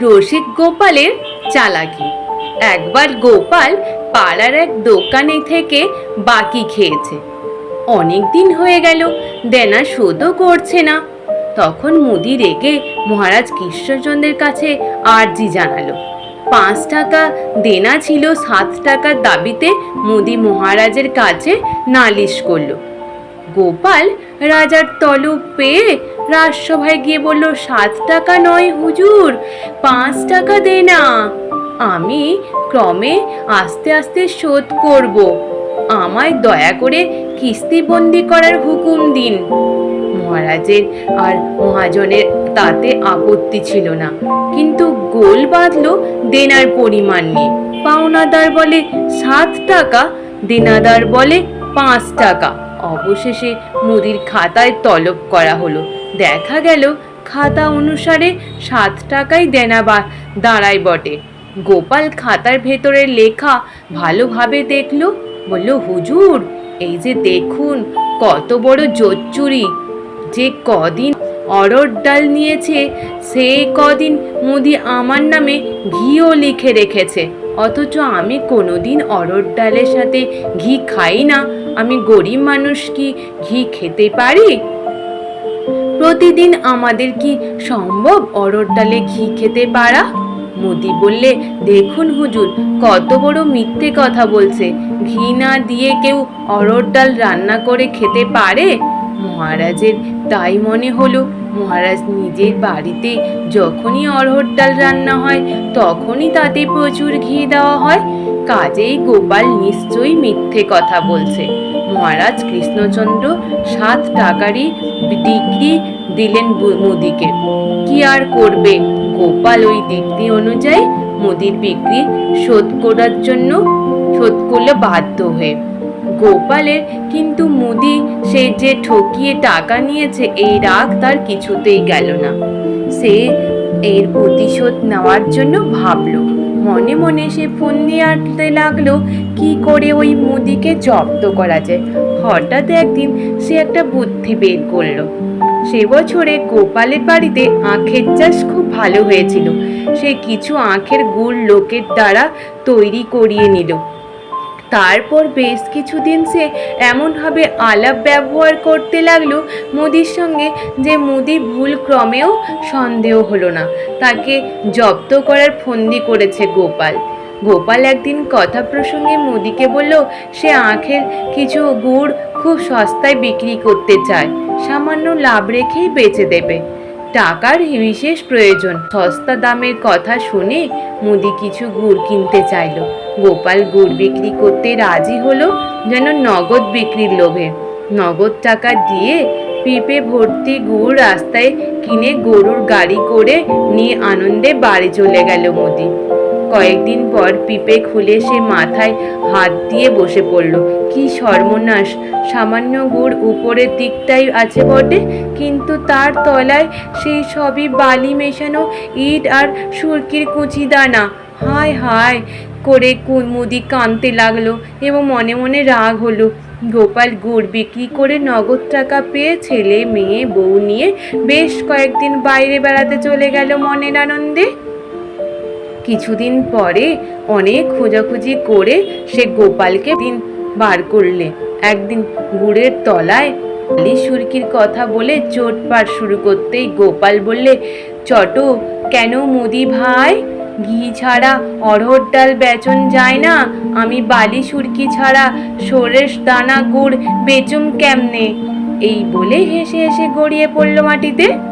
রসিক গোপালের চালাকি। একবার গোপাল পাড়ার এক দোকানে থেকে বাকি খেয়েছে। অনেক দিন হয়ে গেল, দেনা শোধও করছে না। তখন মুদি রেগে মহারাজ কৃষ্ণচন্দ্রের কাছে আর্জি জানালো, পাঁচ টাকা দেনা ছিল, সাত টাকার দাবিতে মুদি মহারাজের কাছে নালিশ করল। গোপাল রাজার তলব পেয়ে রাজসভায় গিয়ে বলল, সাত টাকা নয় হুজুর, পাঁচ টাকা দে না। আমি ক্রমে আস্তে আস্তে শোধ করব। আমায় দয়া করে কিস্তিবন্দি করার হুকুম দিন। মহারাজের আর মহাজনের তাতে আপত্তি ছিল না। কিন্তু গোল বাঁধল দেনার পরিমাণ নিয়ে। পাওনাদার বলে, সাত টাকা। দেনাদার বলে, পাঁচ টাকা। অবশেষে মুদির খাতায় তলব করা হলো। দেখা গেল, খাতা অনুসারে সাত টাকাই দেনা বা দাঁড়ায় বটে। গোপাল খাতার ভেতরে লেখা ভালোভাবে দেখল, বলল, হুজুর, এই যে দেখুন, কত বড় জোচ্চুরি। যে কদিন অরড় ডাল নিয়েছে, সে কদিন মুদি আমার নামে ঘিও লিখে রেখেছে। অথচ আমি কোনোদিন অরড় ডালের সাথে ঘি খাই না। আমি গরিব মানুষ কি ঘি খেতে পারি? প্রতিদিন আমাদের কি সম্ভব অরড় ডালে ঘি খেতে পারা? মোদি বললে, দেখুন হুজুর, কত বড় মিথ্যে কথা বলছে। ঘি না দিয়ে কেউ অরড় ডাল রান্না করে খেতে পারে? মহারাজের তাই মনে হলো। মহারাজ নিজের বাড়িতে যখনই অরহর ডাল রান্না হয়, তখনই তাতে প্রচুর ঘি দেওয়া হয়। কাজেই গোপাল নিশ্চয়ই মিথ্যে কথা বলছে। মহারাজ কৃষ্ণচন্দ্র সাত টাকারই ডিগ্রি দিলেন মুদিকে। কি আর করবে? গোপাল ওই ডিগ্রি অনুযায়ী মোদির বিক্রি শোধ করার জন্য, শোধ করলে বাধ্য হয়ে। গোপালের, কিন্তু মুদি, সে যে ঠকিয়ে টাকা নিয়েছে, এই রাগ তার কিছুতেই গেল না। সে এর প্রতিশোধ নেওয়ার জন্য ভাবলো। মনে মনে সে ফোন দিয়ে আটতে লাগল, কি করে ওই মুদিকে জব্দ করা যায়। হঠাৎ একদিন সে একটা বুদ্ধি বের করল। সে বছরে গোপালের বাড়িতে আখের চাষ খুব ভালো হয়েছিল। সে কিছু আখের গুড় লোকের দ্বারা তৈরি করিয়ে নিল। তারপর বেশ কিছুদিন সে এমনভাবে আলাপ ব্যবহার করতে লাগল মুদির সঙ্গে যে মুদি ভুল ক্রমেও সন্দেহ হলো না। তাকে জব্দ করার ফন্দি করেছে গোপাল। গোপাল একদিন কথা প্রসঙ্গে মুদিকে বলল, সে আখের কিছু গুড় খুব সস্তায় বিক্রি করতে চায়। সামান্য লাভ রেখেই বেচে দেবে। টাকার বিশেষ প্রয়োজন। সস্তা দামের কথা শুনে মুদি কিছু গুড় কিনতে চাইল। গোপাল গুড় বিক্রি করতে রাজি হলো যেন নগদ বিক্রির লোভে। নগদ টাকা দিয়ে পিপে ভর্তি গুড় রাস্তায় কিনে গরুর গাড়ি করে নিয়ে আনন্দে বাড়ি চলে গেল মোদি। কয়েকদিন পর পিপে খুলে সে মাথায় হাত দিয়ে বসে পড়ল। কি সর্বনাশ! সামান্য গুড় উপরের দিকটাই আছে বটে, কিন্তু তার তলায় সেই সবই বালি মেশানো ইট আর সুরকির কুচি দানা। হায় হায় করে কু- মুদি কাঁদতে লাগল এবং মনে মনে রাগ হলো। গোপাল গুড় বিক্রি করে নগদ টাকা পেয়ে ছেলে, মেয়ে, বউ নিয়ে বেশ কয়েকদিন বাইরে বেড়াতে চলে গেল মনের আনন্দে। কিছুদিন পরে অনেক খোঁজাখুঁজি করে সে গোপালকে দিন বার করলে। একদিন গুড়ের তলায় আলি সুরকির কথা বলে চোট চোটপাট শুরু করতেই গোপাল বললে, চটো, কেন মুদি ভাই? ঘি ছাড়া অড়হর ডাল বেচন যায় না। আমি বালি সুরকি ছাড়া সরেস দানা গুড় বেচুম কেমনে? এই বলে হেসে হেসে গড়িয়ে পড়ল মাটিতে।